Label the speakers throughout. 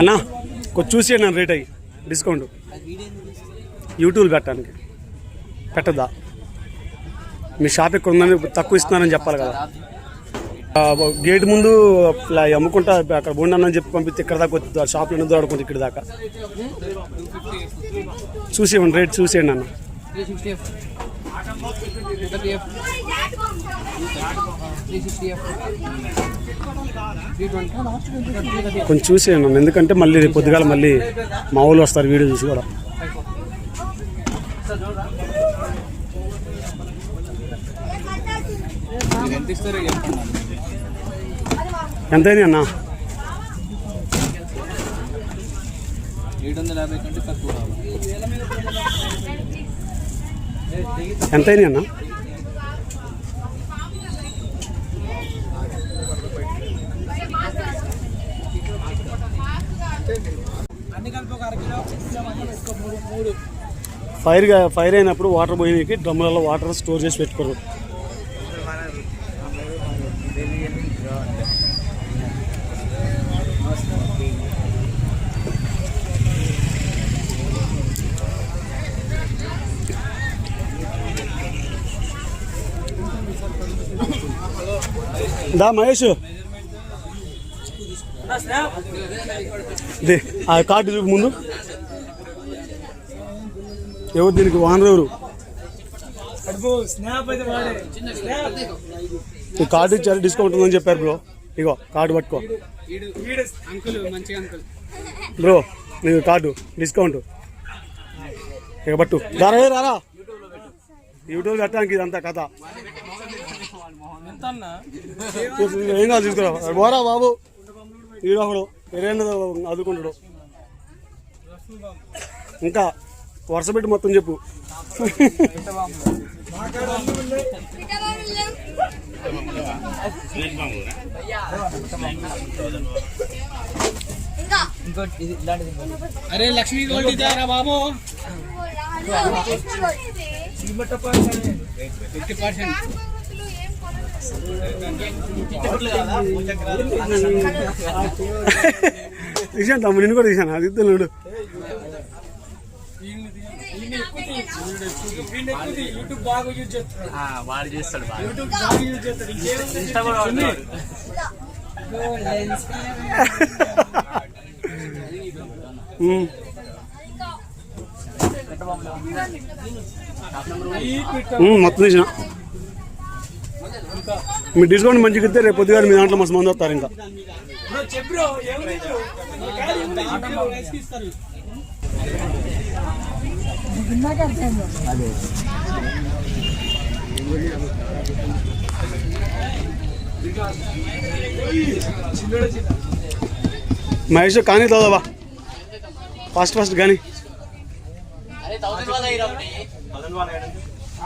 Speaker 1: అన్నా కొంచెం చూసి అన్న రేట్ అయ్యి. డిస్కౌంట్ యూట్యూబ్ పెట్టడానికి. పెట్టద్దా? మీ షాప్ ఎక్కడ ఉందని తక్కువ ఇస్తున్నానని చెప్పాలి కదా. గేట్ ముందు ఇలా అమ్ముకుంటా అక్కడ బోండని చెప్పి పంపిస్తే ఇక్కడ దాకా వస్తుంది. షాప్లో ఎందుకు ఆడుకుంటే ఇక్కడ దాకా? చూసేయండి రేట్ చూసేయండి అన్న.
Speaker 2: ఎఫ్
Speaker 1: కొంచెం చూసేయండి అన్న ఎందుకంటే మళ్ళీ రేపు పొద్దుగాల మళ్ళీ మా ఊళ్ళు వస్తారు వీడియో చూసి కూడా.
Speaker 2: ఎంత ఇస్తారో చెప్పండి
Speaker 1: ఎంతైనా అన్న?
Speaker 2: ఏడు వందల యాభై కంటే తక్కువ
Speaker 1: ఎంతైనా అన్న? ఫైర్ ఫైర్ అయినప్పుడు వాటర్ పోయినకి డ్రమ్ములలో వాటర్ స్టోర్ చేసి పెట్టుకోరు. దా మహేష్. దే ఆ కార్డు చూపు ముందు. ఎవరు దీనికి వానరు ఎవరు? కార్డు ఇచ్చారు డిస్కౌంట్ ఉందని చెప్పారు బ్రో. ఇగో కార్డు పట్టుకో. బ్రో నీకు కార్డు డిస్కౌంట్. ఇక పట్టు. రారా రారా? యూట్యూబ్ పెట్టడానికి ఇదంతా కథ. ఏం కాదు తీసుకురా. పోరా బాబు. ఈడో ఒకడు అదుకుంటాడు ఇంకా వరుస పెట్టి మొత్తం చెప్పు.
Speaker 2: అరే లక్ష్మీ గోల్డ్ ఇదారా బాబు. ఫిఫ్టీ పర్సెంట్
Speaker 1: తీసాను తమ్ముడు నిన్ను కూడా తీసాను. అది ఇద్దరు
Speaker 2: యూట్యూబ్ బాగా యూజ్ చేస్తాడు.
Speaker 3: వాడు చేస్తాడు బాగా
Speaker 2: యూట్యూబ్ బాగా యూజ్ చేస్తాడు ఇంకేం
Speaker 3: ఇన్స్టా కూడా వాడతాడు.
Speaker 1: ఉమ్. ఉమ్, మొత్తం తీసిన మీ డిస్కౌంట్ మంచిగా ఇస్తే రేపు పొద్దుగా మీ దాంట్లో మస్తు మంది వస్తారు ఇంకా. మహేష్ కానీ చదవా ఫాస్ట్ ఫాస్ట్ కానీ.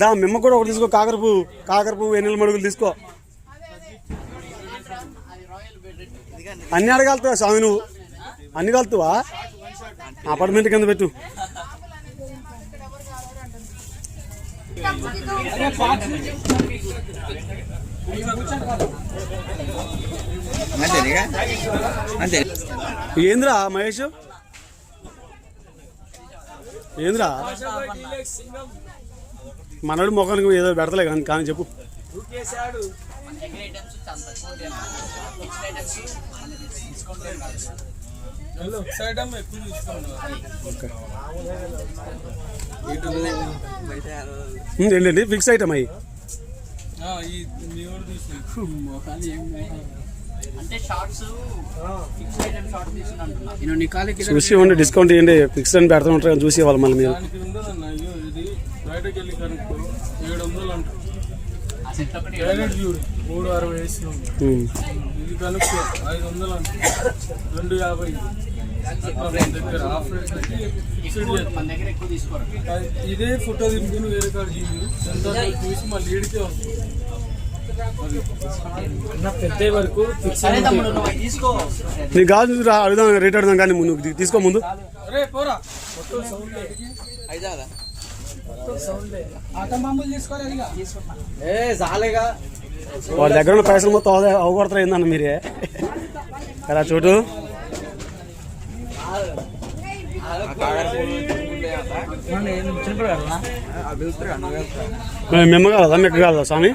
Speaker 1: దా మిమ్మ కూడా ఒకటి తీసుకో కాకరపు కాకరపు ఎన్నెల మడుగులు తీసుకో. అన్ని అడగలుగుతావా స్వామి నువ్వు? అన్ని కలుతావా? అపార్ట్మెంట్ కింద పెట్టు. ఏంద్రా మహేష్? ఏంద్రా? మనోడు మొఖానికి ఏదో పెడతలే కానీ కానీ చెప్పు. ఏంటండి? ఫిక్స్ ఐటమ్ అయ్యి చూసి ఇవ్వండి డిస్కౌంట్ ఇవ్వండి ఫిక్స్ అని పెడతా ఉంటారు చూసి ఇవ్వాలి మళ్ళీ మీరు.
Speaker 2: ఇది మూడు అరవై వేసినాం కనుక్కో ఐదు వందలు అంటే. రెండు యాభై. ఫిక్స్డ్ ఫోటో దింపుకుని వేరే సెన్సార్ చూసి మళ్ళీ ఈడికే వస్తుంది.
Speaker 1: నీకు కాదు రా అడుగుదాం రేట్ అడుగుదాం కానీ నువ్వు తీసుకో ముందు వాళ్ళ దగ్గర ఉన్న పైసలు మొత్తం అవగొడతారు ఏందన్న మీరే ఎలా చూడు మిమ్మ కాదా మీకు కాదా స్వామి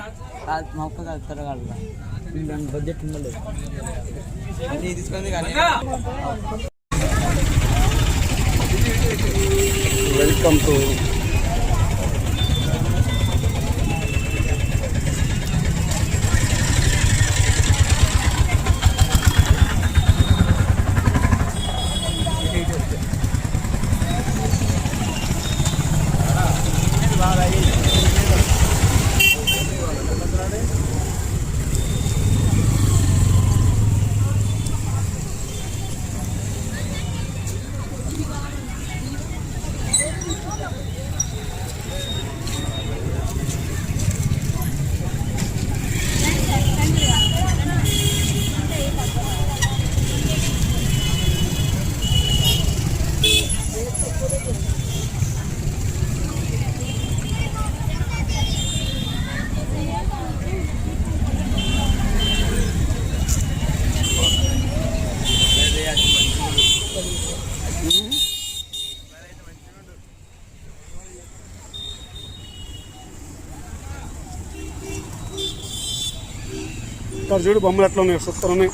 Speaker 4: మొక్క కలుపుతారు వాళ్ళు బడ్జెట్ ఉండలేదు
Speaker 1: వెల్కమ్ టు ఇక్కడ చూడు బొమ్మలు ఎట్లా ఉన్నాయి సూపర్ ఉన్నాయి.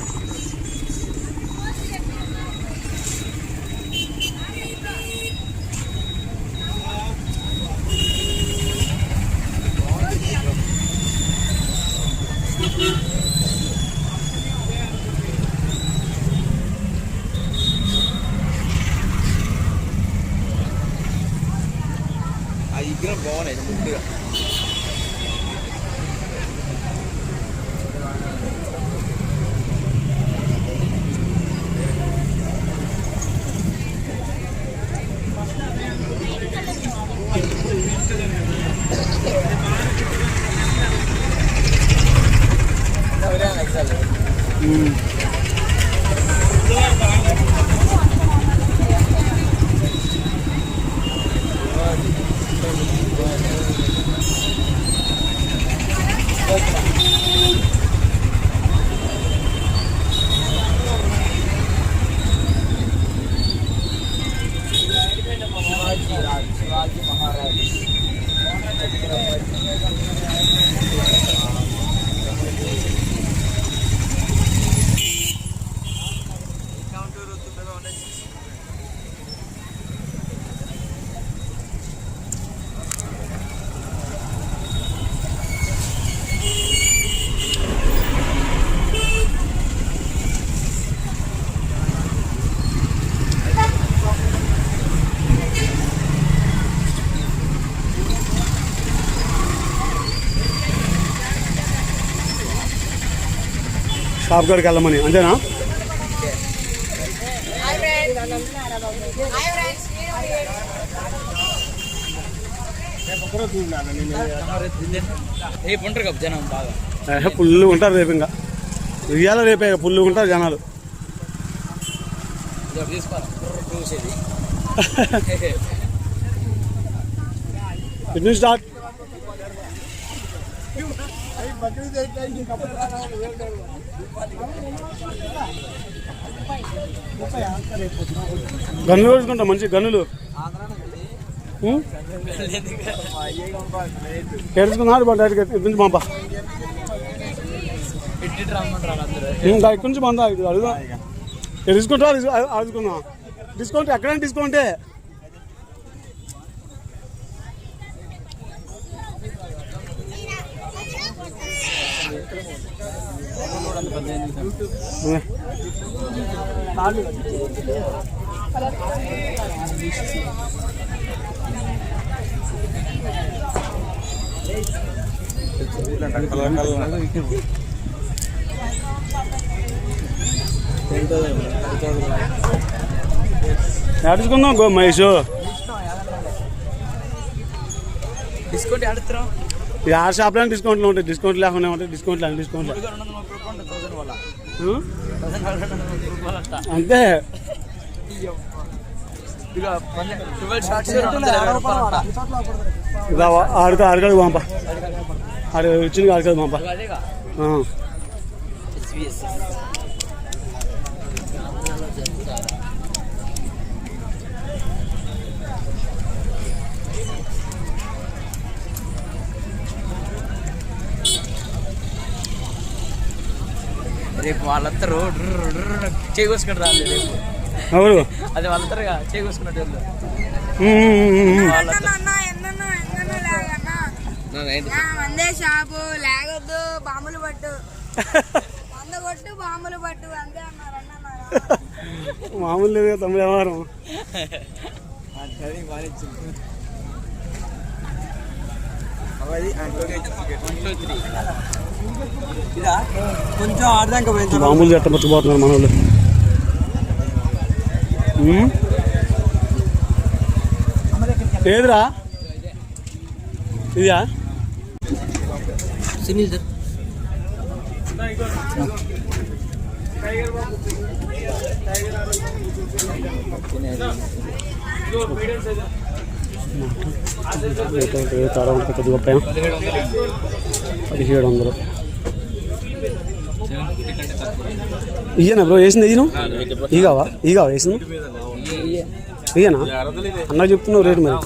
Speaker 1: షాప్ కాడికి వెళ్ళమని అంతేనా?
Speaker 4: ఉంటారు
Speaker 1: పుల్లు ఉంటారు రేపు ఇంకా. ఇవాళ రేపే పుల్లు ఉంటారు జనాలు.
Speaker 4: ఇదొకటి
Speaker 1: స్టార్ట్. గన్నులు వేసుకుంటా మంచి గన్నులు. ఉం? తెలుసుకున్నారు బట్ డైరెక్ట్గా ఇటు నుంచి పంప
Speaker 4: పెట్టి రమ్మంటారు
Speaker 1: నుంచి పందా ఇది అడుగుదా. తీసుకుంటా అడుగుకుందాం డిస్కౌంట్ ఎక్కడైనా డిస్కౌంటే. నడుచుకుందాం గో మహేష్.
Speaker 4: డిస్కౌంట్ ఆడుతున్నాం
Speaker 1: ఈ ఆరు షాప్లో డిస్కౌంట్లు ఉంటాయి. డిస్కౌంట్ లేకుండా ఉంటాయి. డిస్కౌంట్ లేకుండా డిస్కౌంట్ అంతే.
Speaker 4: ఇక
Speaker 1: ఆడుకో ఆడుకోదు పంప ఆడు వచ్చింది ఆడుకోదు పంప
Speaker 4: రేపు వాళ్ళందరూ చేకూసుకుంటారు రాలేదు రేపు.
Speaker 1: ఎవరు?
Speaker 4: అదే వాళ్ళందరూ చేకూసుకున్నట్టు
Speaker 1: ఉమ్, ఉమ్, ఉమ్, ఉమ్.
Speaker 4: వాళ్ళందరూ
Speaker 5: మందే షాపు లేగొద్దు బాంబులు పట్టు. వంద కొట్టు బాంబులు పట్టు. అంతే అన్నారు అన్న అన్నారు
Speaker 1: మామూలు లేదు తమ్ముడు
Speaker 4: ఆడదాక
Speaker 1: మామూలు చెట్ట మర్చిపోతున్నారు మన వాళ్ళు? ఏదిరా? ఇదా?
Speaker 4: సునీల్ సార్
Speaker 1: చాలా ఉంటుంది కొద్ది గొప్ప పదిహేడు వందలు. ఇయ్యనా బ్రో వేసింది ఇది నువ్వు ఈగావా ఈగావా వేసింది? ఇయ్యనా? అన్న చెప్తున్నావు రేటు మరి.